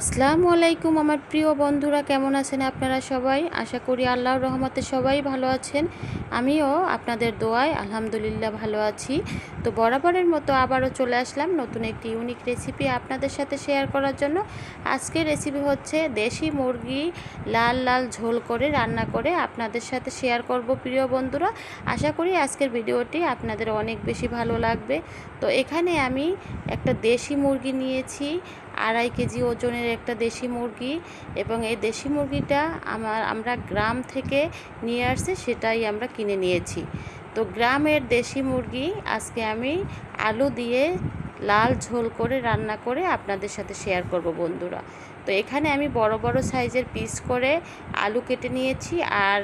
আসসালামু আলাইকুম আমার প্রিয় বন্ধুরা, কেমন আছেন আপনারা সবাই? আশা করি আল্লাহর রহমতে সবাই ভালো আছেন। আমিও আপনাদের দোয়ায় আলহামদুলিল্লাহ ভালো আছি। তো বরাবরের মতো আবারও চলে আসলাম নতুন একটি ইউনিক রেসিপি আপনাদের সাথে শেয়ার করার জন্য। আজকের রেসিপি হচ্ছে দেশি মুরগি লাল লাল ঝোল করে রান্না করে আপনাদের সাথে শেয়ার করব প্রিয় বন্ধুরা। আশা করি আজকের ভিডিওটি আপনাদের অনেক বেশি ভালো লাগবে। তো এখানে আমি একটা দেশি মুরগি নিয়েছি। আড়াই কেজি ওজনের একটা দেশি মুরগি এবং এই দেশি মুরগিটা আমার, আমরা গ্রাম থেকে নিয়ে আসছে, সেটাই আমরা কিনে নিয়েছি। তো গ্রামের দেশি মুরগি আজকে আমি আলু দিয়ে লাল ঝোল করে রান্না করে আপনাদের সাথে শেয়ার করব বন্ধুরা। তো এখানে আমি বড় বড় সাইজের পিস করে আলু কেটে নিয়েছি আর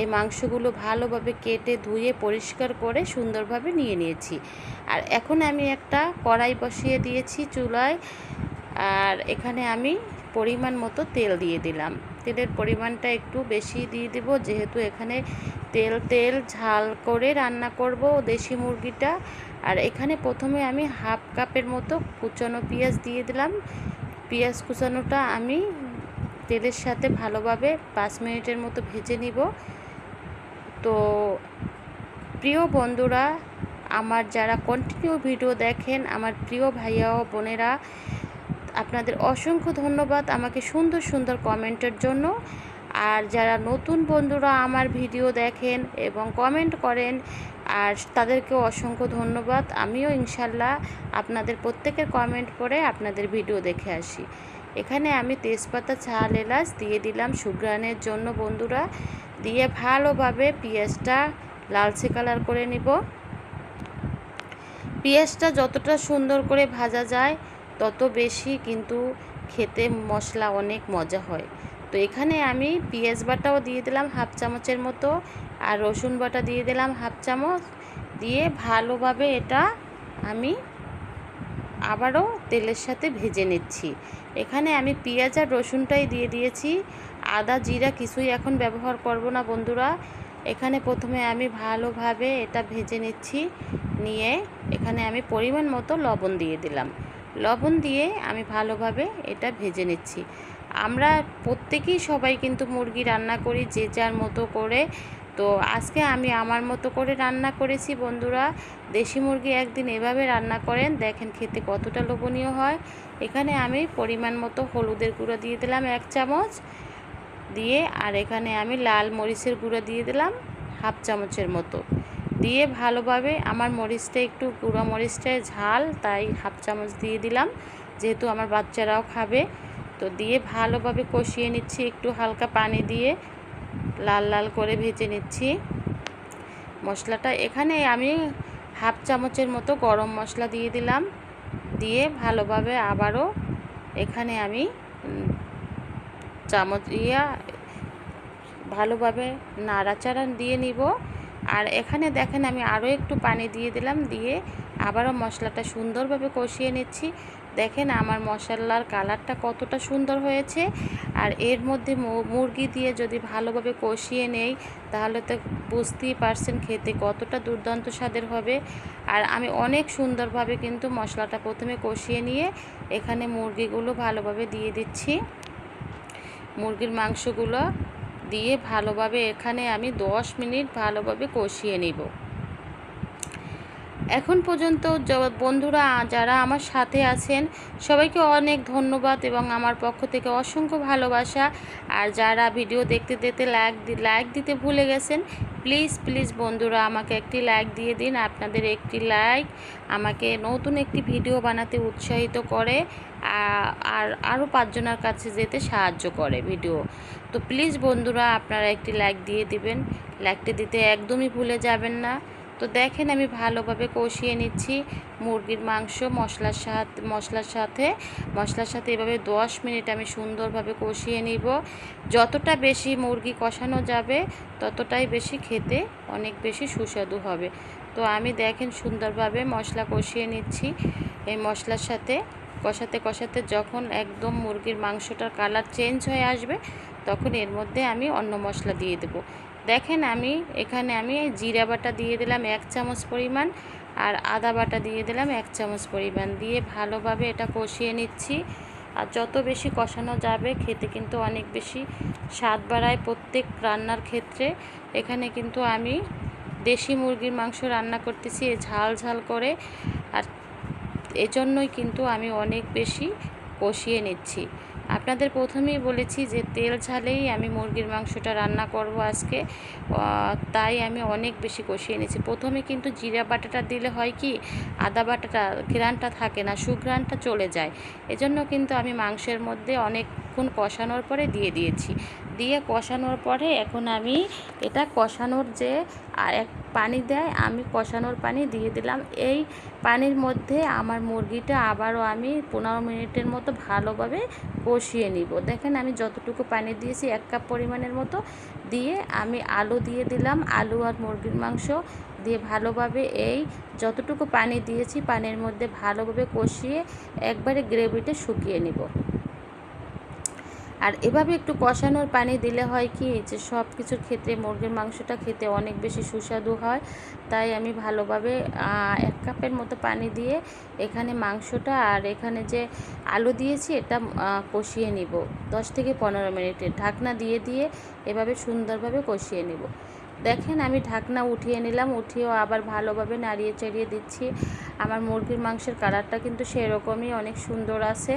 এই মাংসগুলো ভালোভাবে কেটে ধুয়ে পরিষ্কার করে সুন্দরভাবে নিয়ে নিয়েছি। আর এখন আমি একটা কড়াই বসিয়ে দিয়েছি চুলায়। আর এখানে আমি পরিমাণ মতো তেল দিয়ে দিলাম। তেলের পরিমাণটা একটু বেশি দিয়ে দিব, যেহেতু এখানে তেল তেল ঝাল করে রান্না করব দেশি মুরগিটা। আর এখানে প্রথমে আমি হাফ কাপের মতো কুচানো পেঁয়াজ দিয়ে দিলাম। পেঁয়াজ কুচানোটা আমি তেলের সাথে ভালোভাবে পাঁচ মিনিটের মতো ভেজে নিব। তো প্রিয় বন্ধুরা, আমার যারা কন্টিনিউ ভিডিও দেখেন, আমার প্রিয় ভাইয়া ও বোনেরা আপনাদের অসংখ্য ধন্যবাদ আমাকে সুন্দর সুন্দর কমেন্টের জন্য। আর যারা নতুন বন্ধুরা আমার ভিডিও দেখেন এবং কমেন্ট করেন, আর তাদেরকেও অসংখ্য ধন্যবাদ। আমিও ইনশাল্লাহ আপনাদের প্রত্যেকের কমেন্ট পড়ে আপনাদের ভিডিও দেখে আসি। এখানে আমি তেজপাতা ছাল এলাচ দিয়ে দিলাম সুগ্রানের জন্য বন্ধুরা। দিয়ে ভালোভাবে পেঁয়াজটা লালচে কালার করে নিব। পেঁয়াজটা যতটা সুন্দর করে ভাজা যায় তত বেশি কিন্তু খেতে মশলা অনেক মজা হয়। তো এখানে আমি পেঁয়াজ বাটাও দিয়ে দিলাম হাফ চামচের মতো আর রসুন বাটা দিয়ে দিলাম হাফ চামচ। দিয়ে ভালোভাবে এটা আমি আবারও তেলের সাথে ভেজে নিচ্ছি। এখানে আমি পেঁয়াজ আর রসুনটাই দিয়ে দিয়েছি। আদা, জিরা কিছুই এখন ব্যবহার করব না বন্ধুরা। এখানে প্রথমে আমি ভালোভাবে এটা ভেজে নিচ্ছি। নিয়ে এখানে আমি পরিমাণ মতো লবণ দিয়ে দিলাম। লবণ দিয়ে আমি ভালোভাবে এটা ভেজে নিচ্ছি। আমরা প্রত্যেকেই সবাই কিন্তু মুরগি রান্না করি যে যার মতো করে। তো আজকে আমি আমার মতো করে রান্না করেছি বন্ধুরা। দেশি মুরগি একদিন এভাবে রান্না করেন, দেখেন খেতে কতটা লোভনীয় হয়। এখানে আমি পরিমাণ মতো হলুদের গুঁড়ো দিয়ে দিলাম এক চামচ। দিয়ে আর এখানে আমি লাল মরিচের গুঁড়ো দিয়ে দিলাম হাফ চামচের মতো। দিয়ে ভালোভাবে আমার মরিচটা একটু গুঁড়ো মরিচটায় ঝাল, তাই হাফ চামচ দিয়ে দিলাম। যেহেতু আমার বাচ্চারাও খাবে, তো দিয়ে ভালোভাবে কষিয়ে নিচ্ছি, একটু হালকা পানি দিয়ে লাল লাল করে ভেজে নিচ্ছি। মশলাটা এখানে আমি হাফ চামচের মতো গরম মশলা দিয়ে দিলাম। দিয়ে ভালোভাবে আবারও এখানে আমি চামচ ইয়া ভালোভাবে নাড়াচাড়া দিয়ে নিব। আর এখানে দেখেন আমি আরও একটু পানি দিয়ে দিলাম, দিয়ে আবারও মশলাটা সুন্দরভাবে কষিয়ে নিচ্ছি। দেখেন আমার মশলার কালারটা কতটা সুন্দর হয়েছে। আর এর মধ্যে মুরগি দিয়ে যদি ভালোভাবে কষিয়ে নেই, তাহলে তো বুঝতেই পারছেন খেতে কতটা দুর্দান্ত স্বাদের হবে। আর আমি অনেক সুন্দরভাবে কিন্তু মশলাটা প্রথমে কষিয়ে নিয়ে এখানে মুরগিগুলো ভালোভাবে দিয়ে দিচ্ছি। মুরগির মাংসগুলো দিয়ে ভালোভাবে এখানে আমি দশ মিনিট ভালোভাবে কষিয়ে নিব। এখন পর্যন্ত বন্ধুরা, যারা আমার সাথে আছেন, সবাইকে অনেক ধন্যবাদ এবং আমার পক্ষ থেকে অসংখ্য ভালোবাসা। আর যারা ভিডিও দেখতে দেখতে লাইক লাইক দিতে ভুলে গেছেন, প্লিজ প্লিজ বন্ধুরা, আমাকে একটি লাইক দিয়ে দিন। আপনাদের একটি লাইক আমাকে নতুন একটি ভিডিও বানাতে উৎসাহিত করে আর আরও পাঁচজনের কাছে যেতে সাহায্য করে ভিডিও। তো প্লিজ বন্ধুরা, আপনারা একটি লাইক দিয়ে দিবেন। লাইকটি দিতে একদমই ভুলে যাবেন না। তো দেখেন আমি ভালোভাবে কষিয়ে নিচ্ছি মুরগির মাংস মশলার সাথে মশলার সাথে। মশলার সাথে এভাবে দশ মিনিট আমি সুন্দরভাবে কষিয়ে নিব। যতটা বেশি মুরগি কষানো যাবে, ততটাই বেশি খেতে অনেক বেশি সুস্বাদু হবে। তো আমি দেখেন সুন্দরভাবে মশলা কষিয়ে নিচ্ছি। এই মশলার সাথে কষাতে কষাতে যখন একদম মুরগির মাংসটার কালার চেঞ্জ হয়ে আসবে, তখন এর মধ্যে আমি অন্য মশলা দিয়ে দেবো। দেখেন আমি, এখানে আমি জিরা বাটা দিয়ে দিলাম এক চামচ পরিমাণ আর আদা বাটা দিয়ে দিলাম এক চামচ পরিমাণ দিয়ে ভালোভাবে এটা কষিয়ে নিচ্ছি। আর যত বেশি কষানো যাবে খেতে কিন্তু অনেক বেশি স্বাদ বাড়ায় প্রত্যেক রান্নার ক্ষেত্রে। এখানে কিন্তু আমি দেশি মুরগির মাংস রান্না করতেছি ঝাল ঝাল করে। আর এজন্যই কিন্তু আমি অনেক বেশি কষিয়ে নিচ্ছি। আপনাদের প্রথমেই বলেছি যে তেল ঝালেই আমি মুরগির মাংসটা রান্না করব আজকে। তাই আমি অনেক বেশি কষিয়ে নিয়েছি। প্রথমে কিন্তু জিরা বাটাটা দিলে হয় কি, আদা বাটাটা ঘ্রানটা থাকে না সুঘ্রানটা চলে যায়। এজন্য কিন্তু আমি মাংসের মধ্যে অনেকক্ষণ কষানোর পরে দিয়ে দিয়েছি। দিয়ে কষানোর পরে এখন আমি এটা কষানোর যে আর এক পানি দেয়, আমি কষানোর পানি দিয়ে দিলাম। এই পানির মধ্যে আমার মুরগিটা আবারও আমি পনেরো মিনিটের মতো ভালোভাবে কষিয়ে নিব। দেখেন আমি যতটুকু পানি দিয়েছি, এক কাপ পরিমাণের মতো দিয়ে আমি আলু দিয়ে দিলাম। আলু আর মুরগির মাংস দিয়ে ভালোভাবে এই যতটুকু পানি দিয়েছি, পানির মধ্যে ভালোভাবে কষিয়ে একবারে গ্রেভিটা শুকিয়ে নিব। আর এভাবে একটু কষানোর পানি দিলে হয় কি, যে সব কিছুর ক্ষেত্রে মুরগির মাংসটা খেতে অনেক বেশি সুস্বাদু হয়। তাই আমি ভালোভাবে এক কাপের মতো পানি দিয়ে এখানে মাংসটা আর এখানে যে আলু দিয়েছি এটা কষিয়ে নিব। দশ থেকে পনেরো মিনিটের ঢাকনা দিয়ে দিয়ে এভাবে সুন্দরভাবে কষিয়ে নিব। দেখেন, আমি ঢাকনা উঠিয়ে নিলাম, উঠিয়েও আবার ভালোভাবে নাড়িয়ে চাড়িয়ে দিচ্ছি। আমার মুরগির মাংসের কালারটা কিন্তু সেরকমই, অনেক সুন্দর আছে।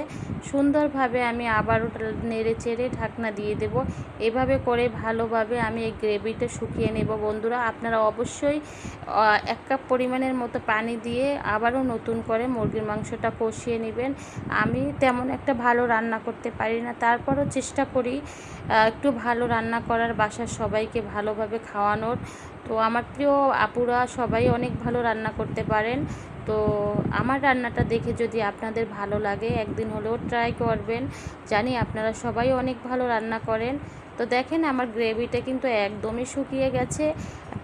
সুন্দরভাবে আমি আবারও নেড়ে চেড়ে ঢাকনা দিয়ে দেব। এভাবে করে ভালোভাবে আমি এই গ্রেভিটা শুকিয়ে নেব। বন্ধুরা, আপনারা অবশ্যই এক কাপ পরিমাণের মতো পানি দিয়ে আবারও নতুন করে মুরগির মাংসটা কষিয়ে নেবেন। আমি তেমন একটা ভালো রান্না করতে পারি না। তারপরও চেষ্টা করি একটু ভালো রান্না করার বাসার সবাইকে ভালোভাবে খাওয়ানোর। তো আমার প্রিয় আপুরা সবাই অনেক ভালো রান্না করতে পারেন। তো আমার রান্নাটা দেখে যদি আপনাদের ভালো লাগে, একদিন হলেও ট্রাই করবেন। জানি আপনারা সবাই অনেক ভালো রান্না করেন। তো দেখেন আমার গ্রেভিটা কিন্তু একদমই শুকিয়ে গেছে,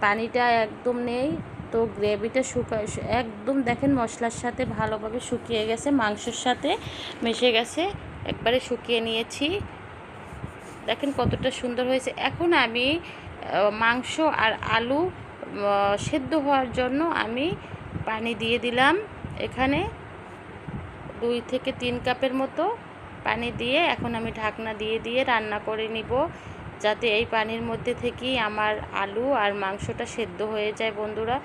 পানিটা একদম নেই। তো গ্রেভিটা শুকা, একদম দেখেন মশলার সাথে ভালোভাবে শুকিয়ে গেছে, মাংসের সাথে মিশে গেছে। একবারে শুকিয়ে নিয়েছি। দেখেন কতটা সুন্দর হয়েছে। এখন আমি মাংস আর আলু সেদ্ধ হওয়ার জন্য আমি পানি দিয়ে দিলাম। এখানে দুই থেকে তিন কাপের মতো পানি দিয়ে এখন আমি ঢাকনা দিয়ে দিয়ে রান্না করে নিব, যাতে এই পানির মধ্যে থেকেই আমার আলু আর মাংসটা সেদ্ধ হয়ে যায় বন্ধুরা।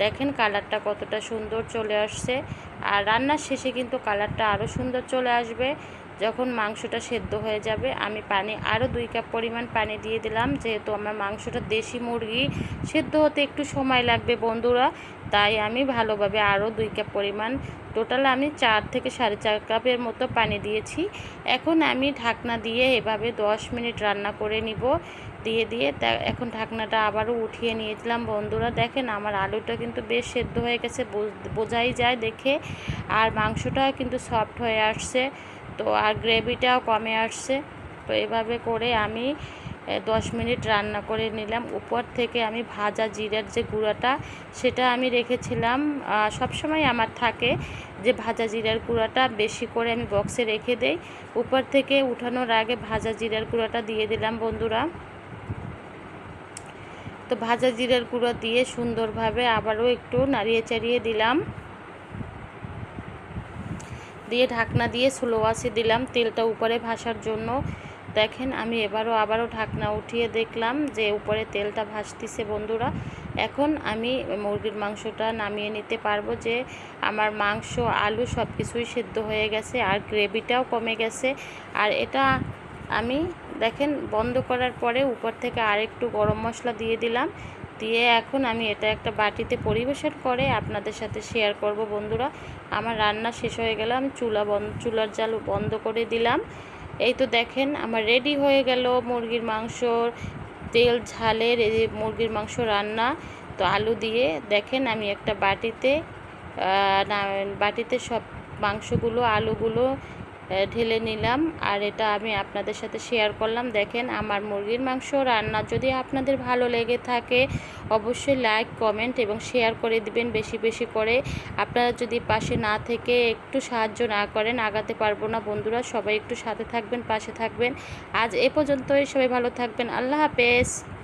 দেখেন কালারটা কতটা সুন্দর চলে আসছে। আর রান্নার শেষে কিন্তু কালারটা আরও সুন্দর চলে আসবে। যখন মাংসটা সেদ্ধ হয়ে যাবে, আমি পানি আরও দুই কাপ পরিমাণ পানি দিয়ে দিলাম, যেহেতু আমার মাংসটা দেশি মুরগি, সেদ্ধ হতে একটু সময় লাগবে বন্ধুরা, তাই আমি ভালোভাবে আরও দুই কাপ পরিমাণ, টোটাল আমি চার থেকে সাড়ে চার কাপের মতো পানি দিয়েছি। এখন আমি ঢাকনা দিয়ে এভাবে দশ মিনিট রান্না করে নিব, দিয়ে দিয়ে এখন ঢাকনাটা আবারও উঠিয়ে নিয়েছিলাম বন্ধুরা, দেখেন আমার আলুটা কিন্তু বেশ সেদ্ধ হয়ে গেছে বোঝাই যায় দেখে, আর মাংসটা কিন্তু সফট হয়ে আসছে। তো আর গ্রেভিটাও কমে আসছে। তো এভাবে করে আমি দশ মিনিট রান্না করে নিলাম। উপর থেকে আমি ভাজা জিরার যে গুঁড়াটা, সেটা আমি রেখেছিলাম। সবসময় আমার থাকে যে ভাজা জিরার গুঁড়াটা বেশি করে আমি বক্সে রেখে দেই। উপর থেকে উঠানোর আগে ভাজা জিরার গুঁড়াটা দিয়ে দিলাম বন্ধুরা। তো ভাজা জিরার গুঁড়ো দিয়ে সুন্দরভাবে আবারও একটু নাড়িয়ে চাড়িয়ে দিলাম। দিয়ে ঢাকনা দিয়ে স্লো আসে দিলাম, তেলটা উপরে ভাসার জন্য। দেখেন, আমি এবারও আবারও ঢাকনা উঠিয়ে দেখলাম যে উপরে তেলটা ভাসতিছে বন্ধুরা। এখন আমি মুরগির মাংসটা নামিয়ে নিতে পারব যে আমার মাংস, আলু সব কিছুই সেদ্ধ হয়ে গেছে আর গ্রেভিটাও কমে গেছে। আর এটা আমি দেখেন বন্ধ করার পরে উপর থেকে আরেকটু গরম মশলা দিয়ে দিলাম। দিয়ে এখন আমি এটা একটা বাটিতে পরিবেশন করে আপনাদের সাথে শেয়ার করব বন্ধুরা। আমার রান্না শেষ হয়ে গেল, আমি চুলা বন্ধ চুলার জাল বন্ধ করে দিলাম। এই তো দেখেন, আমার রেডি হয়ে গেল মুরগির মাংস তেল ঝালের, এই মুরগির মাংস রান্না। তো আলু দিয়ে দেখেন, আমি একটা বাটিতে বাটিতে সব মাংসগুলো, আলুগুলো ঢেলে নিলাম। আর এটা আমি আপনাদের সাথে শেয়ার করলাম। দেখেন আমার মুরগির মাংস রান্না যদি আপনাদের ভালো লেগে থাকে, অবশ্যই লাইক কমেন্ট এবং শেয়ার করে দিবেন বেশি বেশি করে। আপনারা যদি পাশে না থেকে একটু সাহায্য না করেন, আগাতে পারব না। বন্ধুরা, সবাই একটু সাথে থাকবেন, পাশে থাকবেন। আজ এ পর্যন্তই। সবাই ভালো থাকবেন। আল্লাহ হাফেজ।